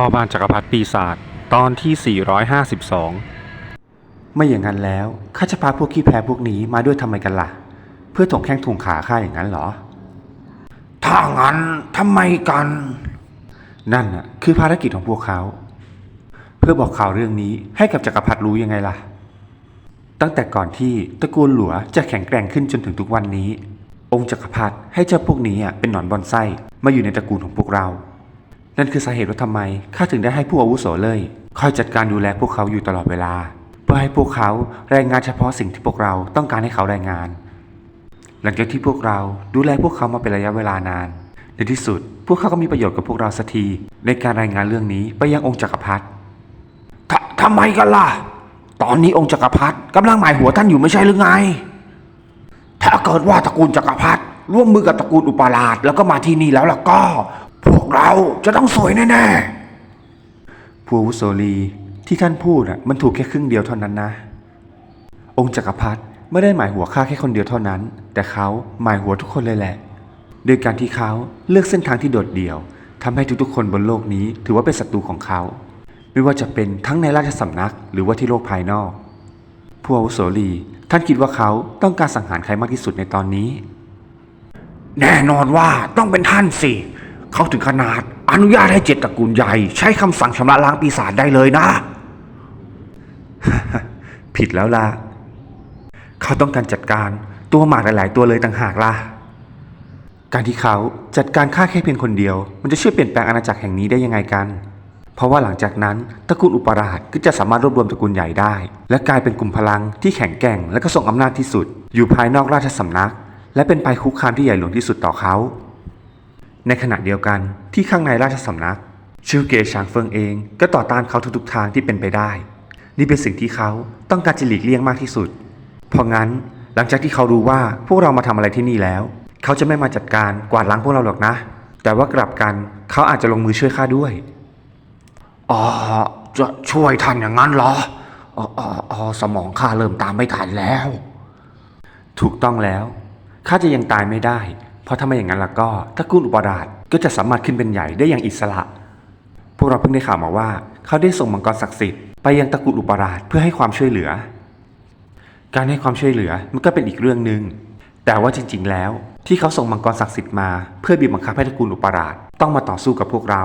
พ่อบ้านจักรพรรดิปีศาจตอนที่ 452 ไม่อย่างนั้นแล้วข้าจะพาพวกขี้แพ้พวกนี้มาด้วยทำไมกันล่ะ เพื่อถ่วงแข้งถ่วงขาข้าอย่างนั้นเหรอ ถ้างั้นทำไมกัน นั่นน่ะคือภารกิจของพวกเขา เพื่อบอกข่าวเรื่องนี้ให้กับจักรพรรดิรู้ยังไงล่ะ ตั้งแต่ก่อนที่ตระกูลหลัวจะแข็งแกร่งขึ้นจนถึงทุกวันนี้ องค์จักรพรรดิให้เจ้าพวกนี้อะเป็นหนอนบอนไส้มาอยู่ในตระกูลของพวกเรา นั่นคือสาเหตุว่าทำไมข้าถึงได้ให้ผู้อาวุโสเลยคอยจัดการดูแลพวกเขาอยู่ตลอดเวลา เพื่อให้พวกเขารายงานเฉพาะสิ่งที่พวกเราต้องการให้เขารายงาน หลังจากที่พวกเราดูแลพวกเขามาเป็นระยะเวลานานในที่สุด พวกเขาก็มีประโยชน์กับพวกเราสักทีในการรายงานเรื่องนี้ไปยังองค์จักรพรรดิททำไมกันล่ะ ตอนนี้องค์จักรพรรดิกำลังหมายหัวท่านอยู่ไม่ใช่หรือไง ถ้าเกิดว่าตระกูลจักรพรรดิร่วมมือกับตระกูลอุปราชแล้วก็มาที่นี่แล้วล่ะก็ พวกเราจะต้องสวยแน่ผู้อาวุโสลีที่ท่านพูดอะมันถูกแค่ครึ่งเดียวเท่านั้นนะ องค์จักรพรรดิไม่ได้หมายหัวข้าแค่คนเดียวเท่านั้น แต่เขาหมายหัวทุกคนเลยแหละโดยการที่เขาเลือกเส้นทางที่โดดเดี่ยวทำให้ทุกๆ คนบนโลกนี้ถือว่าเป็นศัตรูของเขา ไม่ว่าจะเป็นทั้งในราชสำนักหรือว่าที่โลกภายนอกผู้อาวุโสลีท่านคิดว่าเขาต้องการสังหารใครมากที่สุดในตอนนี้ๆแน่นอนว่าต้องเป็นท่านสิ เขาถึงขนาดอนุญาตให้เจ็ดตระกูลใหญ่ ใช้คำสั่งชำระล้างปีศาจได้เลยนะ ผิดแล้วล่ะ เขาต้องการจัดการตัวหมากหลาย ๆ ตัวเลยต่างหากล่ะ การที่เขาจัดการฆ่าแค่เพียงคนเดียว มันจะช่วยเปลี่ยนแปลงอาณาจักรแห่งนี้ได้ยังไงกัน เพราะว่าหลังจากนั้นตระกูลอุปราชก็จะสามารถรวบรวมตระกูลใหญ่ได้ และกลายเป็นกลุ่มพลังที่แข็งแกร่งและก็ทรงอำนาจที่สุด อยู่ภายนอกราชสำนัก และเป็นภัยคุกคามที่ใหญ่หลวงที่สุดต่อเขา ในขณะเดียวกันที่ข้างในราชสำนักชื่อเกชางเฟิงเองก็ต่อต้านเขาทุกๆทางที่เป็นไปได้ นี่เป็นสิ่งที่เขาต้องการจะหลีกเลี่ยงมากที่สุด เพราะงั้นหลังจากที่เขารู้ว่าพวกเรามาทำอะไรที่นี่แล้ว เขาจะไม่มาจัดการกวาดล้างพวกเราหรอกนะ แต่ว่ากลับกันเขาอาจจะลงมือช่วยข้าด้วยอ๋อจะช่วยท่านอย่างนั้นเหรออ๋ออ๋ออ๋อสมองข้าเริ่มตามไม่ทันแล้ว ถูกต้องแล้วข้าจะยังตายไม่ได้ เพราะถ้าไม่อย่างนั้นล่ะก็ตระกูลอุปราชก็จะสามารถขึ้นเป็นใหญ่ได้อย่างอิสระ พวกเราเพิ่งได้ข่าวมาว่า เขาได้ส่งมังกรศักดิ์สิทธิ์ไปยังตระกูลอุปราชเพื่อให้ความช่วยเหลือ การให้ความช่วยเหลือมันก็เป็นอีกเรื่องหนึ่งแต่ว่าจริง ๆ แล้ว ที่เขาส่งมังกรศักดิ์สิทธิ์มาเพื่อบีบบังคับให้ตระกูลอุปราชต้องมาต่อสู้กับพวกเรา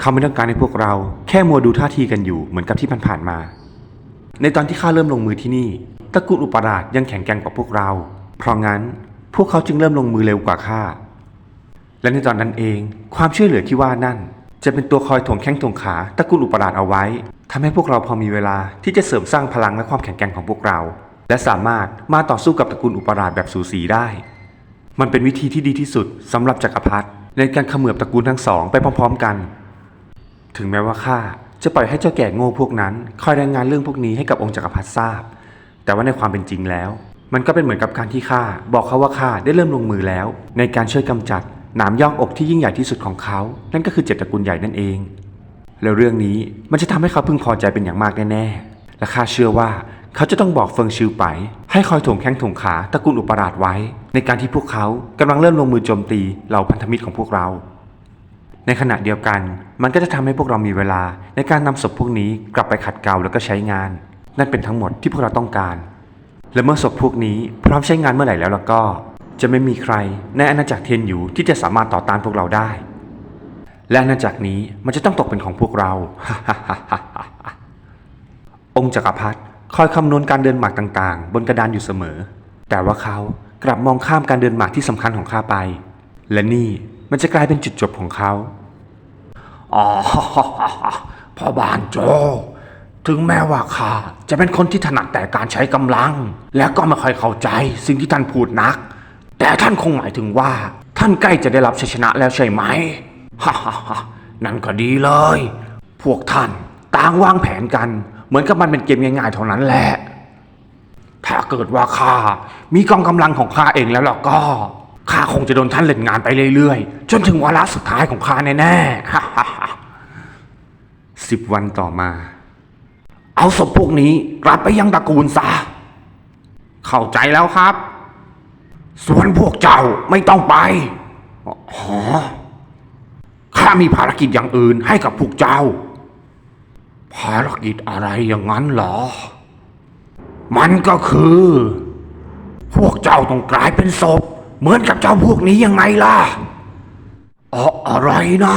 เขาไม่ต้องการให้พวกเรา แค่มัวดูท่าทีกันอยู่เหมือนกับที่ผ่านๆมา ในตอนที่ข้าเริ่มลงมือที่นี่ ตระกูลอุปราชยังแข็งแกร่งกว่าพวกเรา เพราะงั้น พวกเขาจึงเริ่มลงมือเร็วกว่าข้า และในตอนนั้นเอง ความช่วยเหลือที่ว่านั่น จะเป็นตัวคอยถ่วงแข้งถ่วงขาตระกูลอุปราชเอาไว้ทำให้พวกเราพอมีเวลาที่จะเสริมสร้างพลังและความแข็งแกร่งของพวกเรา และสามารถมาต่อสู้กับตระกูลอุปราชแบบสูสีได้ มันเป็นวิธีที่ดีที่สุดสำหรับจักรพรรดิในการเขมือบตระกูลทั้งสองไปพร้อม ๆ กัน ถึงแม้ว่าข้าจะปล่อยให้เจ้าแก่โง่พวกนั้น คอยรายงานเรื่องพวกนี้ให้กับองค์จักรพรรดิทราบ แต่ว่าในความเป็นจริงแล้ว มันก็เป็นเหมือนกับการที่ข้าบอกเขาว่าข้าได้เริ่มลงมือแล้ว ในการช่วยกำจัดหนามยอกอกที่ยิ่งใหญ่ที่สุดของเขา นั่นก็คือเจ็ดตระกูลใหญ่นั่นเอง แล้วเรื่องนี้มันจะทำให้เขาพึงพอใจเป็นอย่างมากแน่ๆ และข้าเชื่อว่าเขาจะต้องบอกเฟิงชิวไป ให้คอยถ่วงแข้งถ่วงขาตระกูลอุปราชไว้ ในการที่พวกเขากำลังเริ่มลงมือโจมตีเหล่าพันธมิตรของพวกเรา ในขณะเดียวกัน มันก็จะทำให้พวกเรามีเวลาในการนำศพพวกนี้กลับไปขัดเกลาแล้วก็ใช้งาน นั่นเป็นทั้งหมดที่พวกเราต้องการ และเมื่อศพพวกนี้พร้อมใช้งานเมื่อไหร่แล้วล่ะก็ จะไม่มีใครในอาณาจักรเทียนอยู่ที่จะสามารถต่อต้านพวกเราได้ และอาณาจักรนี้มันจะต้องตกเป็นของพวกเรา องค์จักรพรรดิคอยคำนวณการเดินหมากต่างๆ บนกระดานอยู่เสมอ แต่ว่าเขากลับมองข้ามการเดินหมากที่สำคัญของข้าไป และนี่มันจะกลายเป็นจุดจบของเขาอ๋อพ่อบานโจ ถึงแม้ว่าข้าจะเป็นคนที่ถนัดแต่การใช้กำลัง และก็ไม่ค่อยเข้าใจสิ่งที่ท่านพูดนัก แต่ท่านคงหมายถึงว่า ท่านใกล้จะได้รับชัยชนะแล้วใช่ไหมฮ่าฮ่าฮนั่นก็ดีเลย พวกท่านต่างวางแผนกัน เหมือนกับมันเป็นเกมง่ายๆเท่านั้นแหละ ถ้าเกิดว่าข้ามีกองกำลังของข้าเองแล้วล่ะก็ข้าคงจะโดนท่านเล่นงานไปเรื่อยๆ จนถึงวาระสุดท้ายของข้าแน่ๆฮ่าฮ่าฮ่าสิบวันต่อมา เอาศพพวกนี้กลับไปยังตระกูลซะเข้าใจแล้วครับ ส่วนพวกเจ้าไม่ต้องไปอ๋อข้ามีภารกิจอย่างอื่นให้กับพวกเจ้า ภารกิจอะไรอย่างนั้นเหรอ มันก็คือ พวกเจ้าต้องกลายเป็นศพ เหมือนกับเจ้าพวกนี้ยังไงล่ะอ๋ออะไรนะ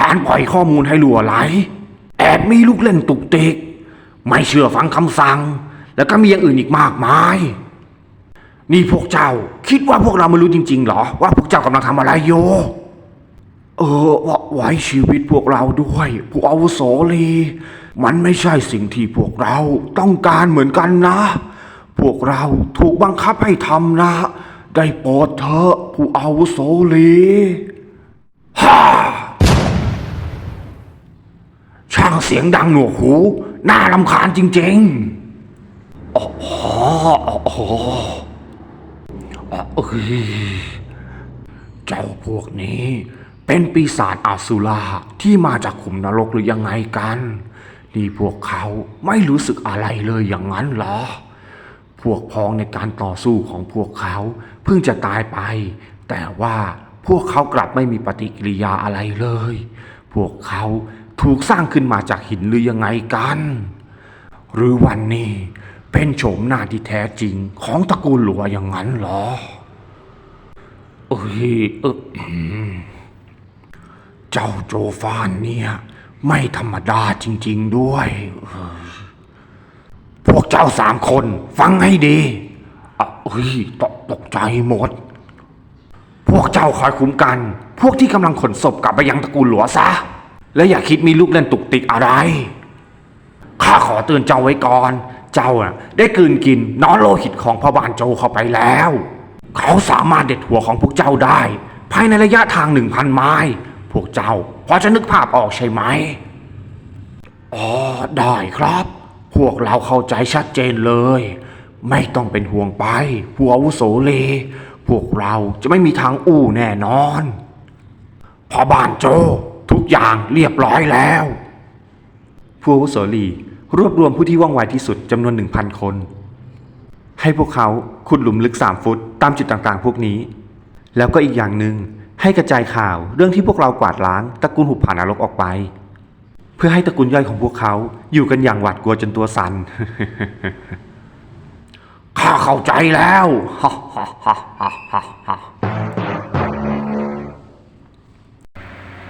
การปล่อยข้อมูลให้หลัวไหล แอบมีลูกเล่นตุกติก ไม่เชื่อฟังคำสั่ง แล้วก็มีอย่างอื่นอีกมากมาย นี่พวกเจ้า คิดว่าพวกเราไม่รู้จริงๆเหรอ ว่าพวกเจ้ากำลังทำอะไรโยเออว่าไว้ชีวิตพวกเราด้วยผู้อาวุโสลี มันไม่ใช่สิ่งที่พวกเราต้องการเหมือนกันนะ พวกเราถูกบังคับให้ทำนะ ได้โปรดเถอะผู้อาวุโสลีฮ่าช่าง เสียงดังหนวกหู น่ารำคาญจริงๆอ๋ออ๋ออ๋ออ๋อเอ้ยเจ้าพวกนี้ เป็นปีศาจอาสุราที่มาจากขุมนรกหรือยังไงกัน นี่พวกเขาไม่รู้สึกอะไรเลยอย่างนั้นเหรอ พวกพ้องในการต่อสู้ของพวกเขาเพิ่งจะตายไป แต่ว่าพวกเขากลับไม่มีปฏิกิริยาอะไรเลย พวกเขา ถูกสร้างขึ้นมาจากหินหรือยังไงกัน หรือวันนี้เป็นโฉมหน้าที่แท้จริงของตระกูลหลัวอย่างนั้นหรอเอ้ยเออเจ้าโจฟานเนี่ย ไม่ธรรมดาจริง ๆด้วย พวกเจ้าสามคนฟังให้ดีอะเฮ้ยตกตกใจหมด พวกเจ้าคอยคุ้มกัน พวกที่กำลังขนศพกลับไปยังตระกูลหลัวซะ และอย่าคิดมีลูกเล่นตุกติกอะไร ข้าขอเตือนเจ้าไว้ก่อน เจ้าน่ะ ได้กลืนกินน้อนโลหิตของพ่อบานโจเข้าไปแล้ว เขาสามารถเด็ดหัวของพวกเจ้าได้ ภายในระยะทางหนึ่งพันไม้ พวกเจ้าพอจะนึกภาพออกใช่ไหม อ๋อ ได้ครับ พวกเราเข้าใจชัดเจนเลย ไม่ต้องเป็นห่วงไปผู้อาวุโสเล พวกเราจะไม่มีทางอู้แน่นอน พอบานโจ ทุกอย่างเรียบร้อยแล้วผู้อาวุโสลีรวบรวมผู้ที่ว่องไวที่สุดจำนวนหนึ่งพันคน ให้พวกเขาขุดหลุมลึกสามฟุตตามจุดต่างๆ พวกนี้ แล้วก็อีกอย่างหนึ่งให้กระจายข่าวเรื่องที่พวกเรากวาดล้างตระกูลหุบผานรกออกไป เพื่อให้ตระกูลย่อยของพวกเขาอยู่กันอย่างหวาดกลัวจนตัวสัน่นข้าเข้าใจแล้วฮ่าฮ่าฮ่าฮ่าฮ่าฮ่า